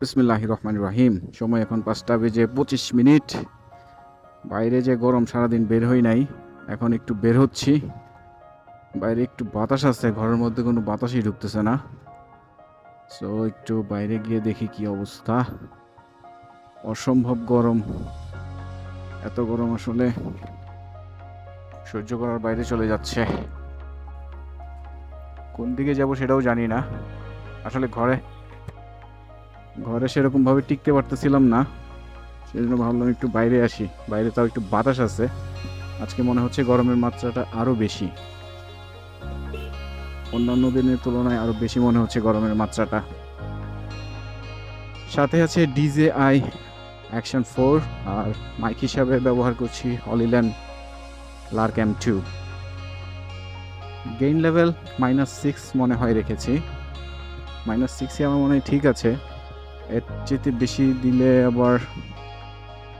বিসমিল্লাহ রহমান রাহিম সময় এখন পাঁচটা বেজে পঁচিশ মিনিট। বাইরে যে গরম সারাদিন বের হই নাই, এখন একটু বের হচ্ছি। বাইরে একটু বাতাস আছে, ঘরের মধ্যে কোনো বাতাসই ঢুকতেছে না। সো একটু বাইরে গিয়ে দেখি কি অবস্থা। অসম্ভব গরম। এত গরম আসলে সহ্য করার বাইরে চলে যাচ্ছে। কোন দিকে যাব সেটাও জানি না। আসলে ঘরে ঘরে সেরকম ভাবে টিকতে পারতেছিলাম না। সেই জন্য ভাবলাম একটু বাইরে আসি। বাইরে তাও একটু বাতাস আছে। আজকে মনে হচ্ছে গরমের মাত্রাটা আরও বেশি। অন্যান্য দিনের তুলনায় আরও বেশি মনে হচ্ছে গরমের মাত্রাটা। সাথে আছে ডিজে আই অ্যাকশন ফোর, আর মাইক হিসাবে ব্যবহার করছি অলিল্যান্ড lark M two. Gain level minus six মনে হয় রেখেছি। মাইনাস সিক্সই আমার মনে হয় ঠিক আছে। এর চেয়ে বেশি দিলে আবার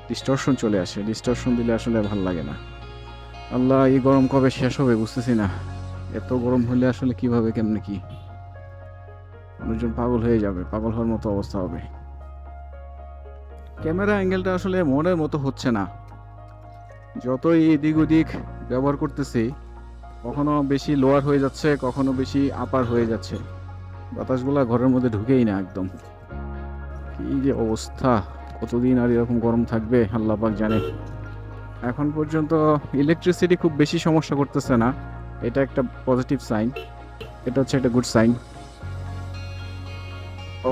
ডিস্টরশন চলে আসে। ডিস্টরশন দিলে আসলে ভালো লাগে না। আল্লাহ, এই গরম কবে শেষ হবে বুঝতেছি না। এত গরম হলে আসলে কীভাবে, কেমনে কি? মানুষজন পাগল হয়ে যাবে, পাগল হওয়ার মতো অবস্থা হবে। ক্যামেরা অ্যাঙ্গেলটা আসলে মনের মতো হচ্ছে না। যতই এদিক ওদিক ব্যবহার করতেছি, কখনো বেশি লোয়ার হয়ে যাচ্ছে, কখনো বেশি আপার হয়ে যাচ্ছে। বাতাসগুলা ঘরের মধ্যে ঢুকেই না একদম। কি যে অবস্থা? কতদিন আর এরকম গরম থাকবে? আল্লাহ পাক জানে। এখন পর্যন্ত ইলেকট্রিসিটি খুব বেশি সমস্যা করতেছে না। এটা একটা পজিটিভ সাইন এটা হচ্ছে একটা গুড সাইন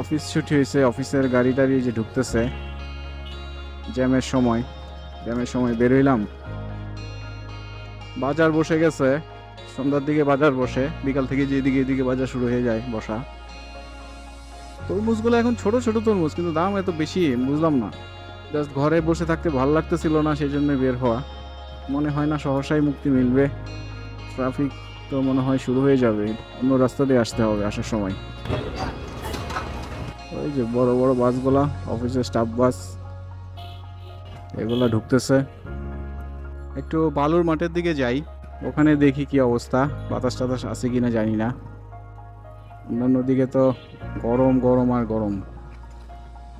অফিস ছুটি হয়েছে, অফিসের গাড়ি টাড়ি যে ঢুকতেছে, জ্যামের সময় জ্যামের সময় বের হইলাম। বাজার বসে গেছে। সন্ধ্যার দিকে বাজার বসে, বিকাল থেকে যেদিকে এদিকে বাজার শুরু হয়ে যায় বসা। তরমুজগুলো এখন ছোট ছোট তরমুজ, কিন্তু দাম এত বেশি, বুঝলাম না। জাস্ট ঘরে বসে থাকতে ভালো লাগতেছিল না সেই জন্য বের হওয়া। মনে হয় না সহসাই মুক্তি মিলবে। ট্রাফিক তো মনে হয় শুরু হয়ে যাবে। অন্য রাস্তা দিয়ে আসতে হবে আসার সময়। ওই যে বড় বড় বাসগুলা অফিসের স্টাফ বাস এগুলা ঢুকতেছে। একটু বালুর মাঠের দিকে যাই। ওখানে দেখি কি অবস্থা, বাতাস টাতাস আছে কিনা জানি না। অন্যান্য দিকে তো গরম গরম আর গরম,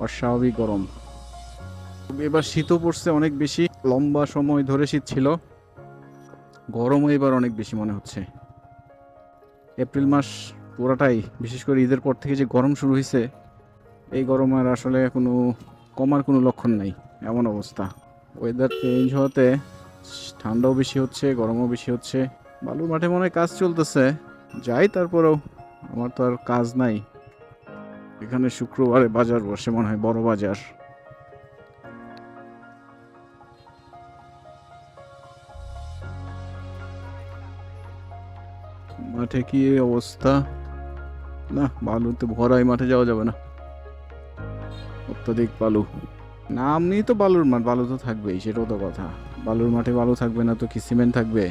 অস্বাভাবিক গরম। এবার শীতও পড়ছে অনেক বেশি, লম্বা সময় ধরে শীত ছিল, গরমও এবার অনেক বেশি মনে হচ্ছে। এপ্রিল মাস পুরাটাই, বিশেষ করে ঈদের পর থেকে যে গরম শুরু হয়েছে এই গরম আর আসলে কোনো কমার কোনো লক্ষণ নাই, এমন অবস্থা। ওয়েদার চেঞ্জ হওয়াতে ঠান্ডাও বেশি হচ্ছে, গরমও বেশি হচ্ছে, বালুর মাঠে মনে হয় কাজ চলতেছে, যাই তারপরেও আমার তো আর কাজ নাই। এখানে শুক্রবারে বাজার বসে মনে হয়, বড় বাজার। মাঠে কি অবস্থা? না, বালুতে ভরাই মাঠে যাওয়া যাবে না। অত্যধিক বালু। নাম নেই তো বালুর মাঠ, বালু তো থাকবেই, সেটাও তো কথা। বালুর মাঠে বালু থাকবে না তো কি, সিমেন্ট থাকবে?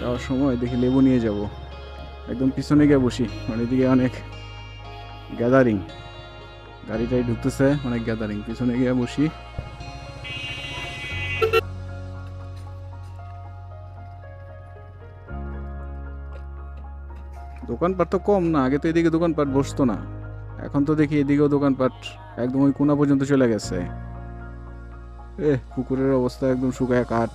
যাওয়ার সময় দেখি লেবু নিয়ে যাব। একদম পিছনে গিয়ে বসি মানে এদিকে অনেক গ্যাদারিং গাড়িটাই ঢুকতেছে, অনেক গ্যাদারিং পিছনে গিয়ে বসি। দোকানপাট তো কম না, আগে তো এদিকে দোকানপাট বসতো না। এখন তো দেখি এদিকেও দোকানপাট একদম ওই কোনা পর্যন্ত চলে গেছে। এ পুকুরের অবস্থা একদম শুকায় কাঠ।